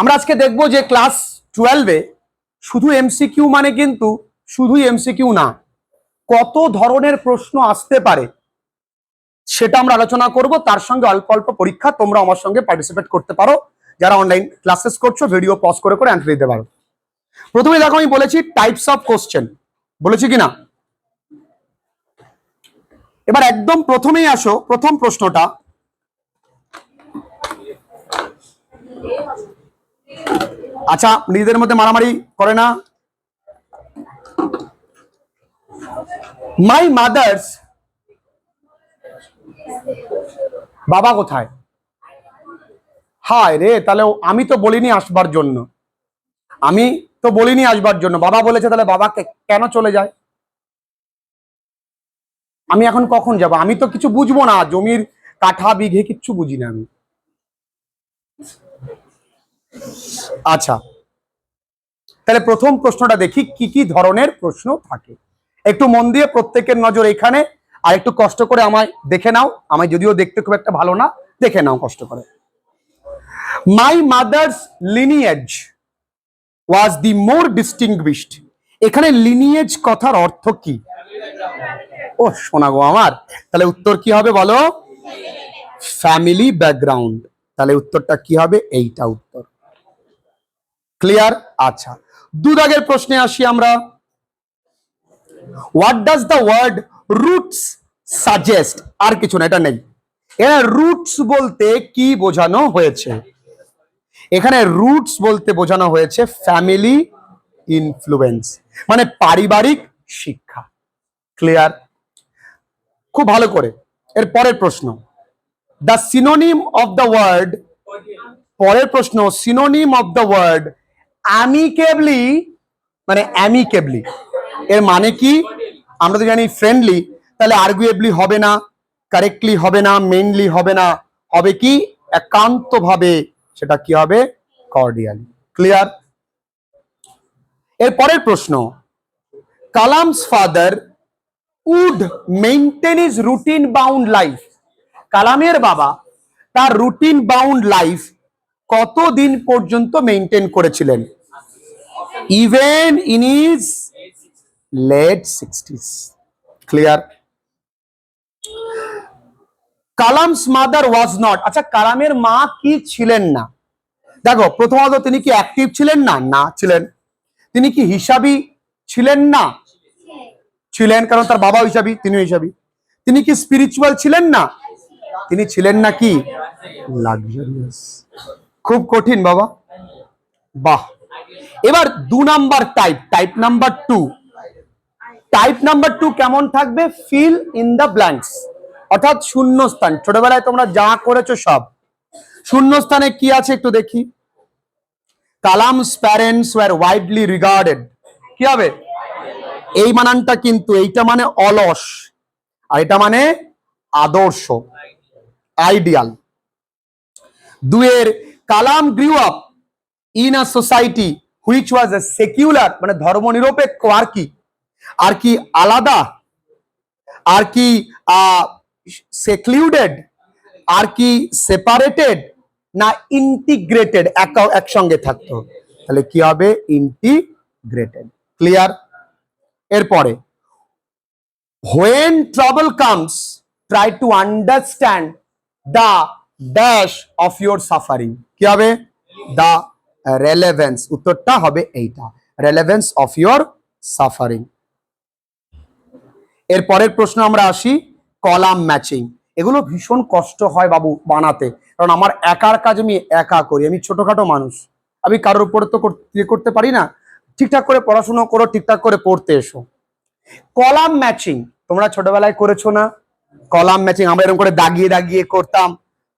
আমরা আজকে দেখব যে ক্লাস টুয়েলভে শুধু এমসিকিউ মানে কিন্তু শুধুই এমসিকিউ না, কত ধরনের প্রশ্ন আসতে পারে সেটা আমরা আলোচনা করব। তার সঙ্গে অল্প অল্প পরীক্ষা তোমরা আমার সঙ্গে পার্টিসিপেট করতে পারো। যারা অনলাইন ক্লাসেস করছ ভিডিও পজ করে করে অ্যান্সার দিতে পারো। প্রথমে দেখো, আমি বলেছি টাইপস অফ কোশ্চেন বলেছি কি না এবার একদম প্রথমেই আসো, প্রথম প্রশ্নটা। আচ্ছা নিজেদের মধ্যে মারামারি করে না। মাই মাদার্স বাবা কোথায়? হায় রে, তাহলে আমি তো বলিনি আসবার জন্য। আমি তো বলিনি আসবার জন্য। বাবা বলেছে, তাহলে বাবাকে কেন চলে যায়? আমি এখন কখন যাব? আমি তো কিছু বুঝব না। জমির কাঠা, বিঘে কিচ্ছু বুঝি না আমি। আচ্ছা। তাহলে প্রথম প্রশ্নটা দেখি, কি কি ধরনের প্রশ্ন থাকে? একটু মন দিয়ে প্রত্যেকের নজর এখানে, আর একটু কষ্ট করে আমায় দেখে নাও। আমায় যদিও দেখতে খুব একটা ভালো না, দেখে নাও কষ্ট করে। My mother's lineage was the more distinguished এখানে লিনিয়েজ কথার অর্থ কি? ও, শোনা গো আমার। তাহলে উত্তর কি হবে বলো? ফ্যামিলি ব্যাকগ্রাউন্ড তাহলে উত্তরটা কি হবে? এইটা উত্তর। ক্লিয়ার আচ্ছা। দুদাগের প্রশ্নে আসি আমরা। What does the word roots suggest আর কিছু না, এটা নেই। এখানে রুটস বলতে কি বোঝানো হয়েছে? এখানে রুটস বলতে বোঝানো হয়েছে ফ্যামিলি ইনফ্লুয়েন্স মানে পারিবারিক শিক্ষা। ক্লিয়ার খুব ভালো করে। এর পরের প্রশ্ন। The synonym of the word পরের প্রশ্ন synonym of the word amicably মানে অ্যামিকেবলি এর মানে কি? আমরা তো জানি ফ্রেন্ডলি তাহলে আর্গুয়েবলি হবে না কারেক্টলি হবে না মেইনলি হবে না, হবে কি? একান্ত ভাবে সেটা কি হবে? কর্ডিয়ালি ক্লিয়ার এর পরের প্রশ্ন, Kalam's father would maintain his routine bound life কালামের বাবা তার রুটিন বাউন্ড লাইফ কতদিন পর্যন্ত মেনটেন করেছিলেন? Even in his late sixties clear Kalam's mother was not আচ্ছা কালামের মা কি ছিলেন না? দেখো, প্রথমত তিনি কি অ্যাক্টিভ ছিলেন না? না ছিলেন। তিনি কি হিসাবি ছিলেন না? ছিলেন, কারণ তার বাবা হিসাবি তিনি হিসাবি। তিনি কি স্পিরিচুয়াল ছিলেন না? তিনি ছিলেন না কি? লাক্সারিয়াস খুব কঠিন, বাবা। বাহ। এবার দু number type type number two type number two কেমন থাকবে? ফিল ইন দ্য ব্ল্যাঙ্কস অর্থাৎ শূন্যস্থান। ছোটবেলায় তোমরা যা করেছ সব। শূন্যস্থানে কি আছে একটু দেখি। Kalam's parents were widely regarded কি হবে? এই মানানটা কিন্তু, এইটা মানে অলস। আর এটা মানে আদর্শ। আইডিয়াল দুয়ের Kalam grew up in a society which was a secular মানে ধর্মনিরপেক্ষ, আর কি? আর কি আলাদা? আর কি সেক্লুডেড আর কি সেপারেটেড না ইন্টিগ্রেটেড একসঙ্গে থাকতো। তাহলে কি হবে? ইন্টিগ্রেটেড ক্লিয়ার এরপরে when trouble comes try to understand the dash of your suffering কি হবে? দ্য রেলেভেন্স উত্তরটা হবে এইটা। রেলেভেন্স অফ ইউর সাফারিং এর পরের প্রশ্ন আমরা আসি কলাম ম্যাচিং এগুলো ভীষণ কষ্ট হয় বাবু বানাতে। কারণ আমার একার কাজ আমি একা করি, আমি ছোটখাটো মানুষ। আমি কারোর উপরে তো ইয়ে করতে পারি না। ঠিকঠাক করে পড়াশোনা করো, ঠিকঠাক করে পড়তে এসো। কলাম ম্যাচিং তোমরা ছোটবেলায় করেছ না? কলাম ম্যাচিং আমরা এরকম করে দাগিয়ে দাগিয়ে করতাম।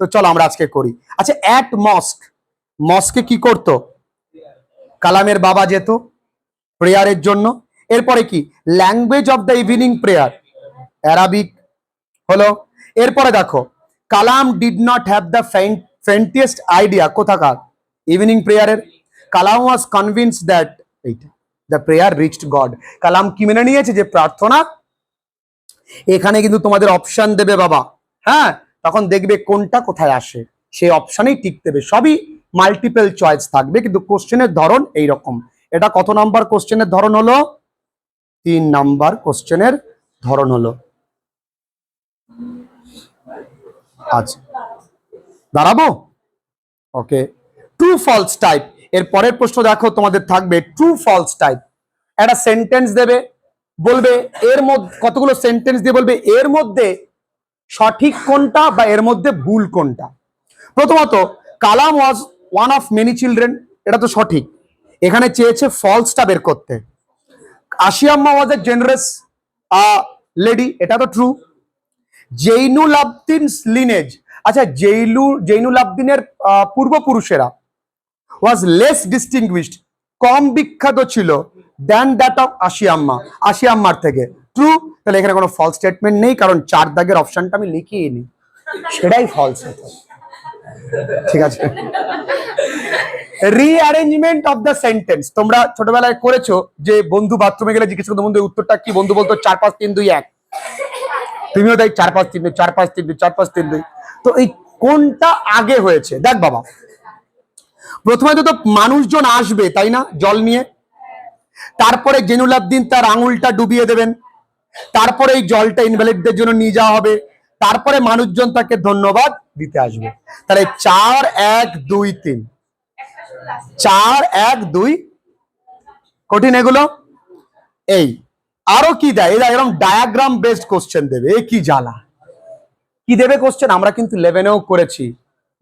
তো চলো আমরা আজকে করি। আচ্ছা অ্যাট মস্ক মস্কে কি করতো? কালামের বাবা যেত প্রেয়ারের জন্য। এরপরে কি? Language of the evening prayer Arabic হলো। এরপরে দেখো, Kalam did not have the faintest idea কোথাকার? ইভিনিং প্রেয়ারের কালাম ওয়াজ কনভিন্স দ্যাট এইটা the prayer reached God Kalam কি মেনে নিয়েছে? যে প্রার্থনা এখানে কিন্তু তোমাদের অপশান দেবে বাবা। হ্যাঁ তখন দেখবে কোনটা কোথায় আসে। সেই অপশানেই টিক দেবে। সবই মাল্টিপল চয়েস থাকবে, কিন্তু কোশ্চেনের ধরন এই রকম এটা কত নাম্বার কোশ্চেনের ধরন হলো? তিন নাম্বার কোশ্চেনের ধরন হলো। আচ্ছা। দাঁড়াবো? ওকে। ট্রু ফলস টাইপের পরের প্রশ্ন দেখো, তোমাদের থাকবে ট্রু ফলস টাইপ একটা সেন্টেন্স দেবে, বলবে এর মধ্যে, কতগুলো সেন্টেন্স দিয়ে বলবে, এর মধ্যে সঠিক কোনটা বা এর মধ্যে ভুল কোনটা? প্রথমত, Kalam was one of many children এটা তো সঠিক। এখানে চেয়েছে ফলসটা বের করতে। আশিয়াম্মা ওয়াজ এ জেনারেস লেডি এটা তো ট্রু জৈনুল আবদিন লিনেজ আচ্ছা জৈলু জৈনুল আবদিনের পূর্বপুরুষেরা ওয়াজ লেস ডিস্টিংগুইশড কম বিখ্যাত ছিল দ্যান দ্যাট অফ আশিয়াম্মা আশিয়াম্মার থেকে। ট্রু তাহলে এখানে কোনো ফলস স্টেটমেন্ট নেই, কারণ চার দাগের অপশনটা আমি লিখিয়ে নি। সেটাই ফলস হতো ঠিক আছে। রিঅ্যারেঞ্জমেন্ট অফ দ্য সেন্টেন্স তোমরা ছোটবেলায় করেছ যে বন্ধু বাথরুমে গেলে জিজ্ঞেস করতো, বন্ধু উত্তরটা কি? বন্ধু বলতো, চার, পাঁচ, তিন, দুই, এক। তুমিও তাই, চার, পাঁচ, তিন, দুই, চার, পাঁচ, তিন, দুই, চার, পাঁচ, তিন, দুই। তো এই কোনটা আগে হয়েছে? দেখ বাবা। প্রথমে তো মানুষজন আসবে, তাই না? জল নিয়ে। তারপরে জেনুল আবদিন তার আঙুলটা ডুবিয়ে দেবেন। তারপরে এই জলটা ইনভ্যালিডদের জন্য নিয়ে যাওয়া হবে। তারপরে মানুষজন তাকে ধন্যবাদ দিতে আসবে। তাহলে চার, এক, দুই, তিন। চার, এক, দুই। কঠিন এগুলো? এই। আরও কি দেয়? দেয় এরকম ডায়াগ্রাম বেসড কোশ্চেন দেবে। এ কি জ্বালা? কি দেবে কোশ্চেন আমরা কিন্তু লেভেনেও করেছি।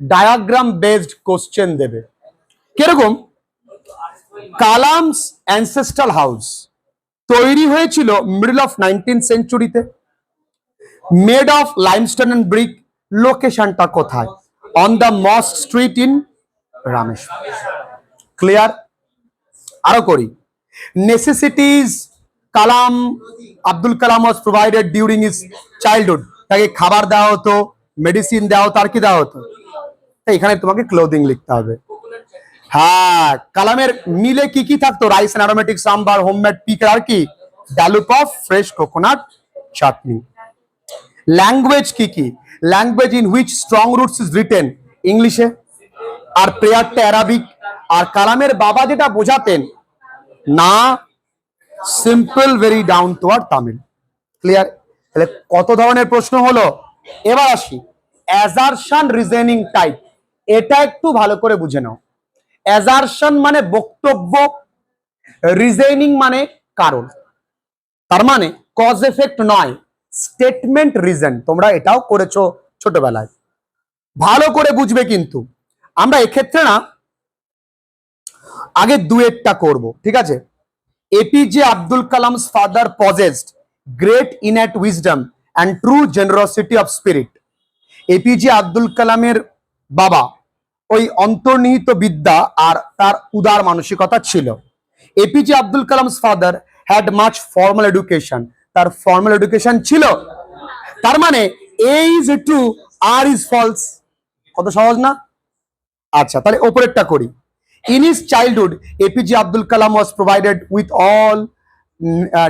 ডায়াগ্রাম বেসড কোশ্চেন দেবে। কীরকম? কালামস অ্যানসেস্ট্রাল হাউস তৈরি হয়েছিল middle of nineteen সেঞ্চুরিতে made of limestone and brick লোকেশনটা কোথায়? On the mosque street in Rameshwar clear আরও করি। Necessities Kalam, Abdul Kalam was provided during his childhood তাকে খাবার দেওয়া হতো মেডিসিন দেওয়া হতো, আর কি দেওয়া হতো? এখানে তোমাকে ক্লোদিং লিখতে হবে। হ্যাঁ কালামের মিলে কি কি থাকতো? Rice and aromatic sambar homemade pick আর কি? Dollop of fresh coconut chutney language কি কি? Language in which strong roots is written ইংলিশে আর প্রেয়ারটা অ্যারাবিক আর কালামের বাবা যেটা বোঝাতেন, না সিম্পল ভেরি ডাউন টু আর তামিল ক্লিয়ার তাহলে কত ধরনের প্রশ্ন হলো? এবার আসি। অ্যাজারশন রিজনিং টাইপ এটা একটু ভালো করে বুঝে নাও। অ্যাজারশন মানে বক্তব্য রিজনিং মানে কারণ। তার মানে কজ এফেক্ট নয়। স্টেটমেন্ট রিজন তোমরা এটাও করেছ ছোটবেলায়। ভালো করে বুঝবে কিন্তু। আমরা এক্ষেত্রে না, আগে দুয়েরটা করব, ঠিক আছে? APJ Abdul Kalam's father possessed great in innate wisdom and true generosity of spirit APJ Abdul কালামের বাবা ওই অন্তর্নিহিত বিদ্যা আর তার উদার মানসিকতা ছিল। APJ Abdul Kalam's father had much formal education তার ফর্মাল এডুকেশন ছিল। তার মানে A is true R is false কত সহজ না? আচ্ছা তাহলে ওপরেরটা করি। In his childhood APJ Abdul Kalam was provided with all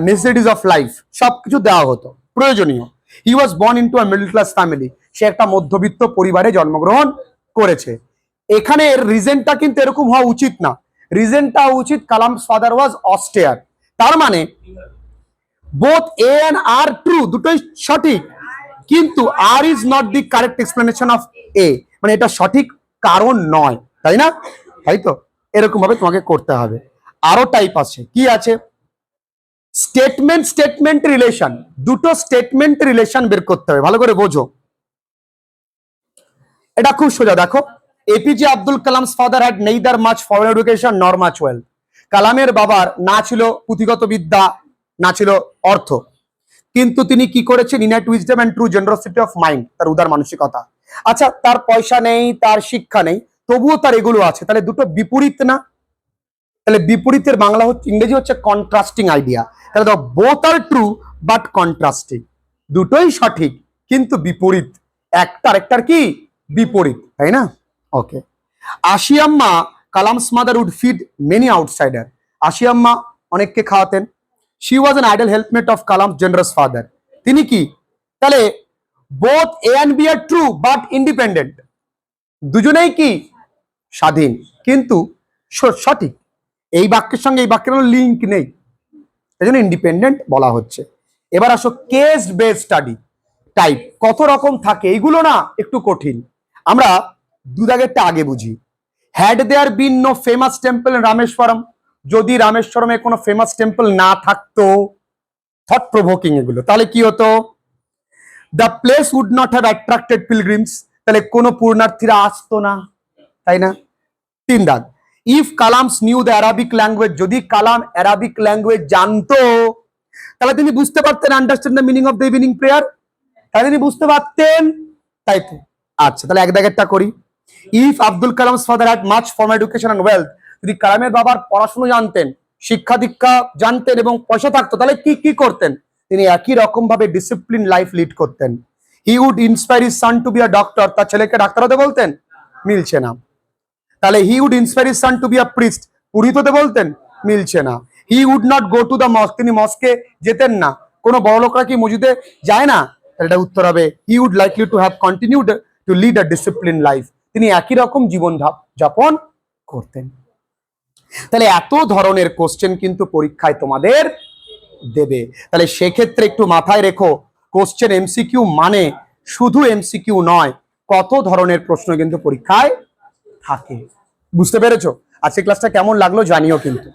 necessities of life সবকিছু দেওয়া হতো, প্রয়োজনীয়। He was born into a middle class family সে একটা মধ্যবিত্ত পরিবারে জন্মগ্রহণ করেছে। এখানে রিজনটা কিন্তু এরকম হওয়া উচিত না। রিজনটা উচিত কালাম ফাদার ওয়াজ অস্টেয়ার তার মানে both A and R true দুটোই সঠিক। কিন্তু R is not the correct explanation of A মানে এটা সঠিক কারণ নয়, তাই না? তাই তো? এরকম ভাবে তোমাকে করতে হবে। আরও টাইপ আছে। কি আছে? স্টেটমেন্ট স্টেটমেন্ট রিলেশন দুটো স্টেটমেন্ট রিলেশন বের করতে হবে। ভালো করে বোঝো। এটা খুব সোজা, দেখো। APJ Abdul Kalam's father had neither much foreign education nor much wealth কালামের বাবার না ছিল পুঁথিগত বিদ্যা না ছিল অর্থ। কিন্তু তিনি কি করেছেন? Innate wisdom and true generosity of mind তার উদার মানসিকতা। আচ্ছা তার পয়সা নেই, তার শিক্ষা নেই, তবুও তার এগুলো আছে। তাহলে দুটো বিপরীত না? তাহলে বিপরীতের বাংলা হচ্ছে, ইংরেজি হচ্ছে কন্ট্রাস্টিং আইডিয়া তাহলে তো both are true but contrasting দুটোই সঠিক, কিন্তু বিপরীত। একটা আরেকটার কি? বিপরীত, তাই না? Okay Ashiamma Kalam's mother would feed many outsider Ashiamma অনেককে খাওয়াতেন। She was an ideal helpmate of Kalam generous father তিনি কি? তাহলে both A and B are true but independent দুজনেই কি? স্বাধীন। কিন্তু সঠিক। এই বাক্যের সঙ্গে এই বাক্যের কোনো লিঙ্ক নেই। এই জন্য ইন্ডিপেন্ডেন্ট বলা হচ্ছে। এবার আসো কেস বেস স্টাডি টাইপ কত রকম থাকে? এইগুলো না একটু কঠিন। আমরা দুদাগেরটা আগে বুঝি। Had there been no famous temple Rameswaram যদি রামেশ্বরমে কোনো ফেমাস টেম্পল না থাকতো থট প্রভোকিং এগুলো, তাহলে কি হতো? The place would not have attracted pilgrims তাহলে কোনো পূর্ণার্থীরা আসতো না, তাই না? তিন দাগ if Kalam's knew the Arabic language যদি কালাম অ্যারাবিক ল্যাঙ্গুয়েজ জানতো, তাহলে তিনি বুঝতে পারতেন understand the meaning of the evening prayer তাহলে তিনি বুঝতে পারতেন তাই তো আচ্ছা তাহলে এক দাগেরটা করি। If Abdul Kalam's father had much form education and wealth যদি কালামের বাবার পড়াশুনো জানতেন, শিক্ষা দীক্ষা জানতেন এবং পয়সা থাকতো, তাহলে কি কি করতেন? তিনি একই রকম ভাবে ডিসিপ্লিন লাইফ লিড করতেন। He would inspire his son to be a doctor তার ছেলেকে ডাক্তার হতে বলতেন? মিলছে না। তাহলে he would inspire his son to be a priest পুরোহিত হতে বলতেন? মিলছে না। He would not go to the mosque তিনি মস্কে যেতেন না। কোনো বড় লোকরা কি মসজিদে যায় না? তাহলে এটা উত্তর হবে he would likely to have continued to lead a discipline life তিনি একই রকম জীবন যাপন করতেন। তাহলে এত ধরনের কোশ্চেন কিন্তু পরীক্ষায় তোমাদের দেবে। তাহলে সেক্ষেত্রে একটু মাথায় রেখো কোশ্চেন এমসিকিউ মানে শুধু এমসিকিউ নয়, কত ধরনের প্রশ্ন কিন্তু পরীক্ষায় থাকে। বুঝতে পেরেছ? আজকে ক্লাসটা কেমন লাগল জানিও কিন্তু।